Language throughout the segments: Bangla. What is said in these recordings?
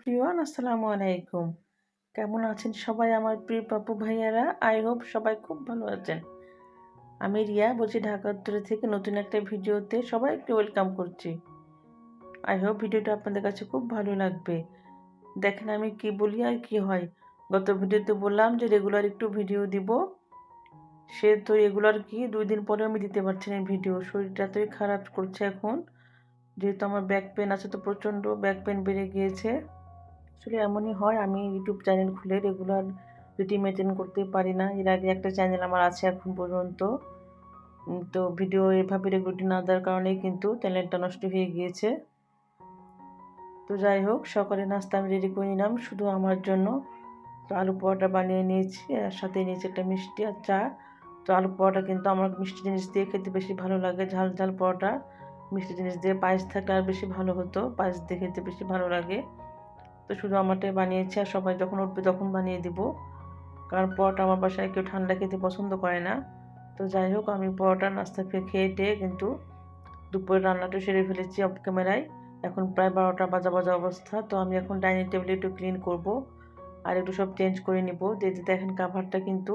প্রিয়ান আসসালামু আলাইকুম। কেমন আছেন সবাই আমার প্রিয় পাপু ভাইয়ারা? আই হোপ সবাই খুব ভালো আছেন। আমি রিয়া বলছি, ঢাকা উত্তরে থেকে নতুন একটা ভিডিওতে সবাইকে ওয়েলকাম করছি। আই হোপ ভিডিওটা আপনাদের কাছে খুব ভালো লাগবে। দেখেন আমি কি বলি আর কি হয়। গত ভিডিওতে বললাম যে রেগুলার একটু ভিডিও দিব। সে তো রেগুলার কি দুই দিন পরে আমি দিতে পারছি না ভিডিও। শরীরটা এতই খারাপ করছে এখন। যেহেতু আমার ব্যাক পেন আছে তো প্রচণ্ড ব্যাক পেন বেড়ে গিয়েছে। আসলে এমনই হয়। আমি ইউটিউব চ্যানেল খুলে রেগুলার রুটি মেনটেন করতে পারি না। এর আগে একটা চ্যানেল আমার আছে এখন পর্যন্ত। তো ভিডিও এভাবে রেগুলারটি না দেওয়ার কারণেই কিন্তু চ্যানেলটা নষ্ট হয়ে গিয়েছে। তো যাই হোক, সকালে নাস্তা আমি রেডি করে নিলাম। শুধু আমার জন্য। তো আলু পরোটা বানিয়ে নিয়েছি, আর সাথে নিয়েছি একটা মিষ্টি আর চা। তো আলু পরোটা কিন্তু আমার মিষ্টি জিনিস দিয়ে খেতে বেশি ভালো লাগে। ঝাল ঝাল পরোটা, মিষ্টি জিনিস দিয়ে পায়েস থাকলে আর বেশি ভালো হতো। পায়েস দিয়ে খেতে বেশি ভালো লাগে। তো শুধু আমারটাই বানিয়েছি আর সবাই যখন উঠবে তখন বানিয়ে দিব। কারণ পরোটা আমার বাসায় কেউ ঠান্ডা খেতে পছন্দ করে না। তো যাই হোক, আমি পরোটা, নাস্তা খেয়ে খেয়ে টেয়ে কিন্তু দুপুরে রান্নাটা সেরে ফেলেছি অফ ক্যামেরায়। এখন প্রায় বারোটা বাজা বাজা অবস্থা, তো আমি এখন ডাইনিং টেবিলে একটু ক্লিন করব আর একটু সব চেঞ্জ করে নিব। যেতে দেখেন কাভারটা কিন্তু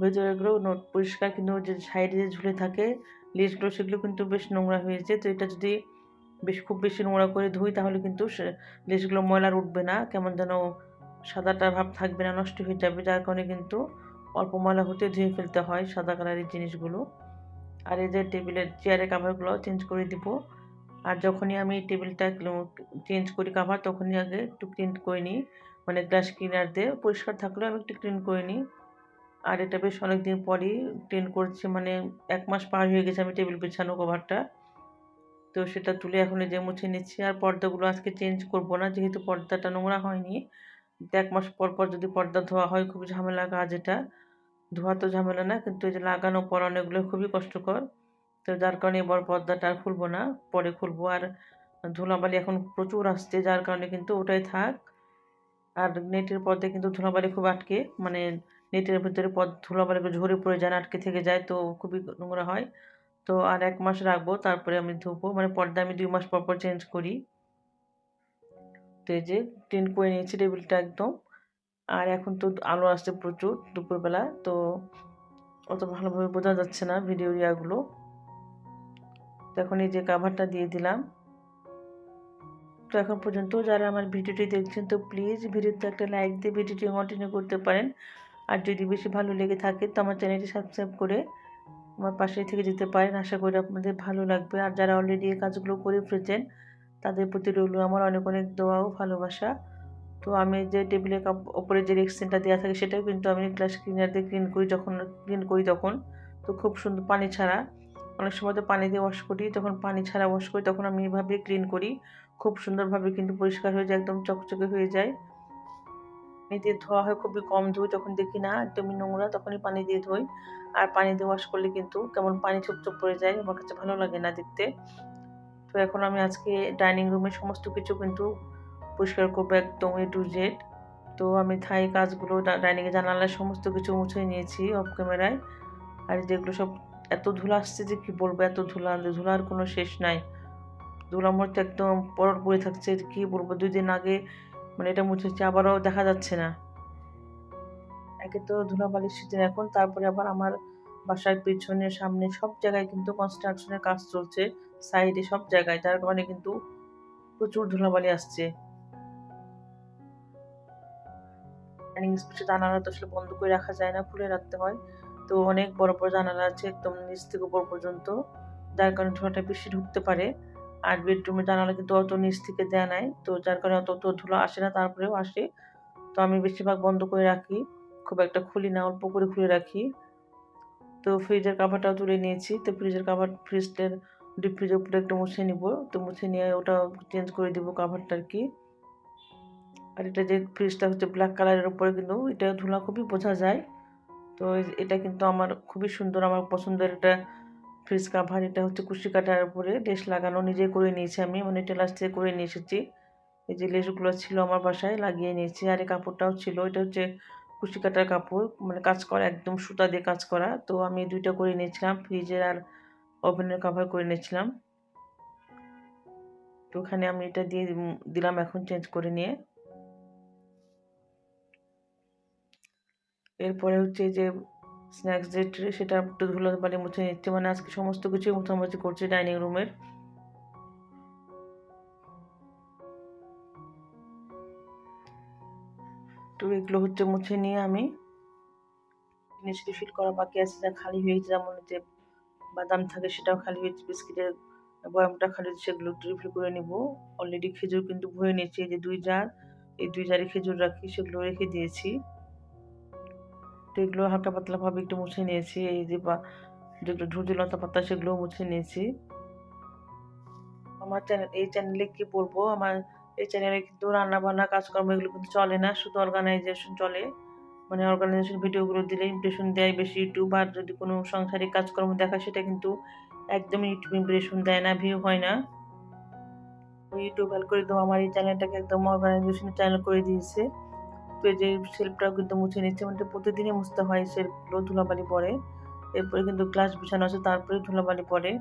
ভেতরে ভেতরেগুলো নোট পরিষ্কার কিন্তু যে সাইডে যে ঝুলে থাকে লেজগুলো সেগুলো কিন্তু বেশ নোংরা হয়েছে। তো এটা যদি বেশ খুব বেশি নোংরা করে ধুই, তাহলে কিন্তু লেজগুলো ময়লার উঠবে না। কেমন যেন সাদাটা ভাব থাকবে না, নষ্ট হয়ে যাবে, যার কারণে কিন্তু অল্প ময়লা হতে ধুয়ে ফেলতে হয় সাদা কালারের জিনিসগুলো। আর এই যে টেবিলের চেয়ারের কাভারগুলো চেঞ্জ করে দিব। আর যখনই আমি টেবিলটা চেঞ্জ করি কাভার তখনই আগে একটু ক্লিন করে নিই। মানে গ্লাস ক্লিনার দিয়ে পরিষ্কার থাকলেও আমি একটু ক্লিন করে নিই। আর এটা বেশ অনেক দিন পরই ক্লিন করছি মানে এক মাস পার হয়ে গেছে আমি টেবিল বিছানো কভারটা তো সেটা তুলে এখন যে মুছে নিচ্ছি আর পর্দাগুলো আজকে চেঞ্জ করব না, যেহেতু পর্দাটা নোংরা হয়নি। এক মাস পর পর যদি পর্দা ধোয়া হয়, খুব ঝামেলা কাজ এটা। ধোয়া তো ঝামেলা না, কিন্তু এই যে লাগানো পরানো এগুলো খুবই কষ্টকর। তো যার কারণে এবার পর্দাটা আর খুলবো না, পরে খুলবো। আর ধুলাবালি এখন প্রচুর আসছে, যার কারণে কিন্তু ওটাই থাক। আর নেটের পর্দায় কিন্তু ধুলাবালি খুব আটকে মানে নেটের ভিতরে পদ, ধুলাবালিগুলো ঝরে পড়ে যায়, আটকে থেকে যায়, তো খুবই নোংরা হয়। তো আর এক মাস রাখব, তারপরে আমি ধুবো। মানে পর্দা আমি দুই মাস পর পর চেঞ্জ করি। তো এই যে ক্লিন করে নিয়েছি টেবিলটা একদম। আর এখন তো আলো আসছে প্রচুর দুপুরবেলা, তো অত ভালোভাবে বোঝা যাচ্ছে না ভিডিও ইয়াগুলো। এখন এই যে কাভারটা দিয়ে দিলাম। তো এখন পর্যন্ত যারা আমার ভিডিওটি দেখছেন, তো প্লিজ ভিডিওতে একটা লাইক দিয়ে ভিডিওটি কন্টিনিউ করতে পারেন। আর যদি বেশি ভালো লেগে থাকে, তো আমার চ্যানেলটি সাবস্ক্রাইব করে আমার পাশে থেকে যেতে পারেন, আশা করি আপনাদের ভালো লাগবে। আর যারা অলরেডি এই কাজগুলো করে ফেলেছেন, তাদের প্রতি রইল আমার অনেক অনেক দোয়া ও ভালোবাসা। তো আমি যে টেবিলের কাপ, ওপরে যে রেক্সিনটা দেওয়া থাকে, সেটাও কিন্তু আমি গ্লাস ক্লিনার দিয়ে ক্লিন করি যখন ক্লিন করি তখন। তো খুব সুন্দর পানি ছাড়া, অনেক সময় তো পানি দিয়ে ওয়াশ করি, যখন পানি ছাড়া ওয়াশ করি তখন আমি এভাবে ক্লিন করি। খুব সুন্দরভাবে কিন্তু পরিষ্কার হয়ে যায়, একদম চকচকে হয়ে যায়। পানি দিয়ে ধোয়া হয় খুবই কম ধুই যখন দেখি না একদমই নোংরা, তখনই পানি দিয়ে ধুই। আর পানি দিয়ে ওয়াশ করলে কিন্তু কেমন পানি চুপচুপ পড়ে যায়, আমার কাছে ভালো লাগে না দেখতে। তো এখন আমি আজকে ডাইনিং রুমের সমস্ত কিছু কিন্তু পরিষ্কার করব একদম এ টু জেড তো আমি থাই কাজগুলো ডাইনিংয়ে জানালার সমস্ত কিছু মুছে নিয়েছি অফ ক্যামেরায় আর যেগুলো সব এত ধুলা আসছে যে কি বলব, এত ধুলা ধুলার কোনো শেষ নাই। ধুলা মরতে একদম পরট পড়ে থাকছে, কি বলব, দুই দিন আগে মানে এটা মুছেছি আবারও দেখা যাচ্ছে না। একে তো ধুলাবালির সিজন, এখন তারপরে আবার আমার বাসার পিছনে, সামনে সব জায়গায় কিন্তু কনস্ট্রাকশনের কাজ চলছে সাইডে সব জায়গায় যার কারণে কিন্তু প্রচুর ধুলাবালি আসছে। জানালা তো আসলে বন্ধ করে রাখা যায় না, খুলে রাখতে হয়। তো অনেক বড় বড় জানালা আছে, একদম নিচ থেকে উপর পর্যন্ত, যার কারণে ধুলাটা বেশি ঢুকতে পারে। আর বেডরুমে জানালা কিন্তু অত নিচ থেকে দেয়া নাই। তো যার কারণে অত অত ধুলা আসে না, তারপরেও আসে। তো আমি বেশিরভাগ বন্ধ করে রাখি। খুব একটা খুলি না, অল্প করে খুলে রাখি। তো ফ্রিজের কাভারটাও তুলে নিয়েছি। তো ফ্রিজের কাভার ফ্রিজটার ডিপ ফ্রিজের উপরে একটু মুছে নিব। তো মুছে নিয়ে ওটা চেঞ্জ করে দিব কাভারটা আর কি। আর এটা যে ফ্রিজটা হচ্ছে ব্ল্যাক কালারের উপরে কিন্তু এটা ধুলা খুবই বোঝা যায়। তো এটা কিন্তু আমার খুবই সুন্দর, আমার পছন্দের এটা ফ্রিজ কাভার, এটা হচ্ছে কুশি কাটার উপরে লেস লাগানো, নিজে করে নিয়েছি আমি মানে টেলার্স থেকে করে নিয়ে এসেছি। এই যে লেসগুলো ছিল আমার বাসায়, লাগিয়ে নিয়েছি। আর এই কাপড়টাও ছিল, এটা হচ্ছে কুশি কাটার কাপড় মানে কাজ করা, একদম সুতা দিয়ে কাজ করা। তো আমি দুইটা করে নিয়েছিলাম, ফ্রিজের আর ওভেনের কাভার করে নিয়েছিলাম। তো ওখানে আমি এটা দিয়ে দিলাম এখন চেঞ্জ করে নিয়ে। এরপরে হচ্ছে যে স্ন্যাক্স যে ট্রে, সেটা একটু ধুলো বালি মুছে নিচ্ছে। মানে আজকে সমস্ত কিছুই মোছামুছি করছে ডাইনিং রুমের। তো এগুলো হচ্ছে মুছে নিয়ে আমি জিনিস রিফিল করা বাকি আছে। যা খালি হয়েছে যেমন যে বাদাম থাকে সেটাও খালি হয়েছে, বিস্কিটের বয়ামটা খালি সেগুলো রিফিল করে নিব। অলরেডি খেজুর কিন্তু ভরে নিয়েছি, এই যে দুই জার, এই দুই জারে খেজুর রাখি, সেগুলো রেখে দিয়েছি। তো এগুলো হালকা পাতলাভাবে একটু মুছে নিয়েছি। এই যে যেগুলো ঝুঁঝি লতা পাতা সেগুলোও মুছে নিয়েছি। আমার চ্যানেল এই চ্যানেলে কি বলব? আমার এই চ্যানেলে কিন্তু রান্না বান্না কাজকর্ম এগুলো কিন্তু চলে না, শুধু অর্গানাইজেশন চলে। মানে অর্গানাইজেশন ভিডিওগুলো দিলে ইমপ্রেশন দেয় বেশি ইউটিউব আর যদি কোনো সাংসারিক কাজকর্ম দেখা সেটা কিন্তু একদমই ইউটিউব ইমপ্রেশন দেয় না ভিউ হয় না। ইউটিউব অ্যালগোরিদম আমার এই চ্যানেলটাকে একদম অর্গানাইজেশন চ্যানেল করে দিয়েছে। যে সেলফটাও কিন্তু মুছে নিচ্ছে। মানে প্রতিদিনই মুছতে হয় সেলফগুলো ধুলাবালি পরে। এরপরে কিন্তু গ্লাস বিছানো আছে তারপরে ধুলাবালি পরে।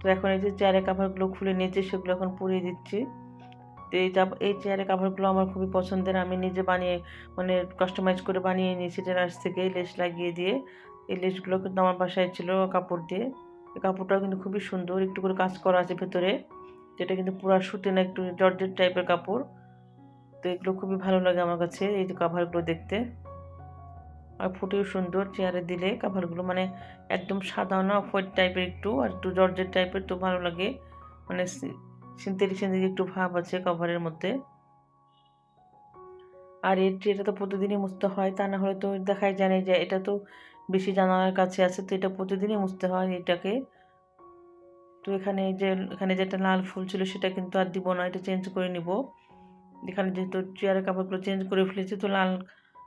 তো এখন এই যে চেয়ারের কাভারগুলো খুলে নিয়েছি, সেগুলো এখন পুড়িয়ে দিচ্ছি। তো এই এই চেয়ারের কাভারগুলো আমার খুবই পছন্দের। আমি নিজে বানিয়ে মানে কাস্টমাইজ করে বানিয়ে নিয়েছি টেলার্স থেকে লেস লাগিয়ে দিয়ে। এই লেসগুলো কিন্তু আমার বাসায় ছিল কাপড় দিয়ে। এই কাপড়টাও কিন্তু খুবই সুন্দর, একটু করে কাজ করা আছে ভেতরে। যেটা কিন্তু পুরো সুতি না, একটু জর্জেট টাইপের কাপড়। তো এগুলো খুবই ভালো লাগে আমার কাছে, এই যে কাভারগুলো দেখতে। আর ফুটেও সুন্দর, চেয়ারে দিলে কাভারগুলো মানে একদম সাদা না হোয়াইট টাইপের একটু, আর একটু জর্জের টাইপের তো ভালো লাগে। মানে সিনথেটিক সিনথেটিক একটু ভাব আছে কভারের মধ্যে। আর এর এটা তো প্রতিদিনই মুছতে হয়, তা না হলে তো দেখাই জানে যে এটা তো বেশি জানালার কাছে আছে, তো এটা প্রতিদিনই মুছতে হয় এটাকে। তো এখানে যে, এখানে যেটা লাল ফুল ছিল সেটা কিন্তু আর দিব না, এটা চেঞ্জ করে নিব। এখানে যেহেতু চেয়ারের কাপড়গুলো চেঞ্জ করে ফেলেছি, তো লাল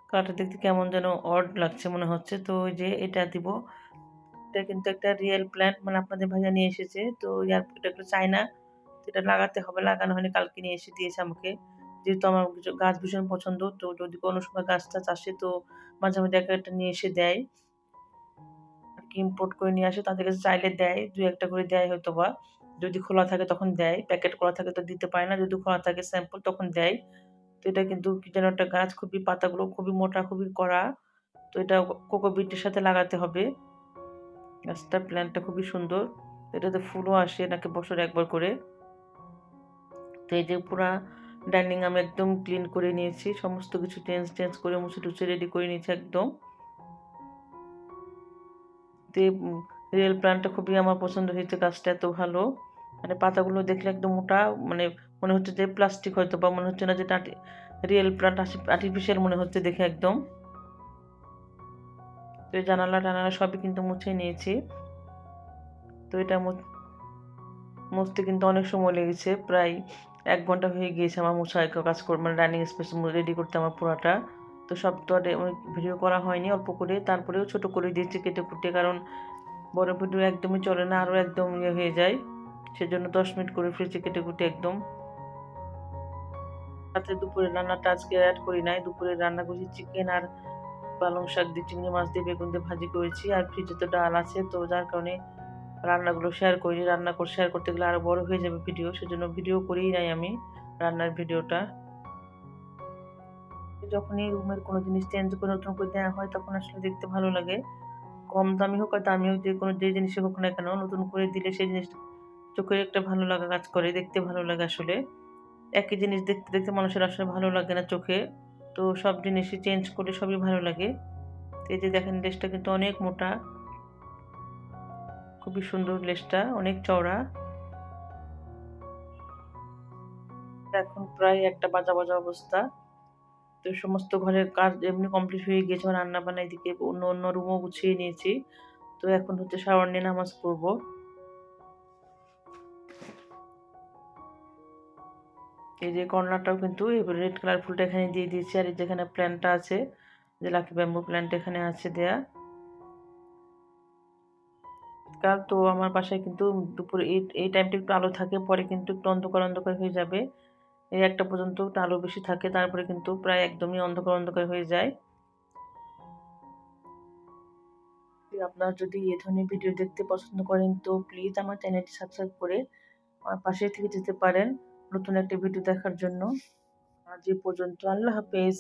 কালারটা দেখতে কেমন যেন অড লাগছে মনে হচ্ছে। তো ওই যে এটা দিব। এটা কিন্তু একটা রিয়েল প্ল্যান্ট মানে আপনাদের ভাইয়া নিয়ে এসেছে। তো ইয়ার এটা একটু চায়না এটা লাগাতে হবে। লাগানো হয়নি, কালকে নিয়ে এসে দিয়েছে আমাকে। যেহেতু আমার গাছ ভীষণ পছন্দ, তো যদি কোনো সময় গাছটা চাষে, তো মাঝে মাঝে একটা একটা নিয়ে এসে দেয়। আর কি ইম্পোর্ট করে নিয়ে আসে, তাদের কাছে চাইলে দেয়, দু একটা করে দেয় হয়তো বা যদি খোলা থাকে তখন দেয় প্যাকেট করা থাকে তো দিতে পারে না, যদি খোলা থাকে স্যাম্পল তখন দেয়। তো এটা কিন্তু যেন একটা গাছ খুবই পাতাগুলো খুবই মোটা, খুবই কড়া, তো এটা কোকোবিটের সাথে লাগাতে হবে। গাছটার প্ল্যান্টটা খুবই সুন্দর। এটাতে ফুলও আসে নাকি বছর একবার করে। তো এই যে পুরা ডাইনিং আমি একদম ক্লিন করে নিয়েছি, সমস্ত কিছু চেঞ্জ টেঞ্জ করে মুছে টুছে রেডি করে নিয়েছি একদম। তো রিয়েল প্লান্টটা খুবই আমার পছন্দ হয়েছে, গাছটা এত ভালো। মানে পাতাগুলো দেখলে একদম মোটা মানে মনে হচ্ছে যে প্লাস্টিক হয়তো বা মনে হচ্ছে না যে রিয়েল প্লান্ট আর্টিফিশিয়াল মনে হচ্ছে দেখে একদম। তো জানালা টানালা সবই কিন্তু মুছে নিয়েছি। তো এটা মুছতে কিন্তু অনেক সময় লেগেছে, প্রায় এক ঘণ্টা হয়ে গিয়েছে আমার মোছায় কাজ কর মানে রানিং স্পেস রেডি করতে আমার পুরাটা। তো সব তো আর ভিডিও করা হয়নি অল্প করে, তারপরেও ছোট করে দিয়েছি কেটে কুটে কারণ বড় ভিডিও একদমই চলে না, আরও একদম ইয়ে হয়ে যায়। সেজন্য দশ মিনিট করে ফ্রিজে কেটে কুটে একদম। রাত্রে দুপুরে রান্নাটা আজকে অ্যাড করি নাই। দুপুরে রান্না করছি চিকেন আর পালং শাক দিয়ে, চিংড়ি মাছ দিয়ে, বেগুন দিয়ে ভাজি করেছি। আর ফ্রিজে তো ডাল আছে, তো যার কারণে রান্নাগুলো শেয়ার করি। রান্না করে শেয়ার করতে গেলে আরও বড় হয়ে যাবে ভিডিও সেজন্য ভিডিও করেই নাই আমি রান্নার ভিডিওটা যখনই রুমের কোনো জিনিস চেঞ্জ করে নতুন করে দেওয়া হয়, তখন আসলে দেখতে ভালো লাগে। কম দামি হোক আর দামি হোক, যে কোনো যে জিনিসই হোক না কেন, নতুন করে দিলে সেই জিনিস চোখের একটা ভালো লাগা কাজ করে, দেখতে ভালো লাগে আসলে। একই জিনিস দেখতে দেখতে মানুষের আসলে ভালো লাগে না চোখে। তো সব জিনিসই চেঞ্জ করে সবই ভালো লাগে। তো এই যে দেখেন লেসটা কিন্তু অনেক মোটা। খুবই সুন্দর লেসটা, অনেক চওড়া। এখন প্রায় একটা বাজা বাজা অবস্থা। তো সমস্ত ঘরের কাজ এমনি কমপ্লিট হয়ে গিয়েছে রান্না বান্না এদিকে অন্য অন্য রুমও গুছিয়ে নিয়েছি। তো এখন হচ্ছে শাওয়ার নিয়ে নামাজ পড়ব। এই যে কর্নারটাও কিন্তু রেড কালার ফুলটা এখানে দিয়ে দিয়েছি, আর এই যেখানে প্ল্যান্টটা আছে, যে লাকি ব্যাম্বু প্ল্যান্ট এখানে আছে দেয়া। কাল তো আমার বাসায় কিন্তু দুপুরে এই এই টাইমটা একটু আলো থাকে, পরে কিন্তু একটু অন্ধকার অন্ধকার হয়ে যাবে। এই একটা পর্যন্ত আলো বেশি থাকে, তারপরে কিন্তু প্রায় একদমই অন্ধকার অন্ধকার হয়ে যায়। আপনারা যদি এ ধরনের ভিডিও দেখতে পছন্দ করেন, তো প্লিজ আমার চ্যানেলটি সাবস্ক্রাইব করে আমার পাশে থেকে যেতে পারেন। নতুন একটি ভিডিও দেখার জন্য আজ এ পর্যন্ত। আল্লাহ হাফেজ।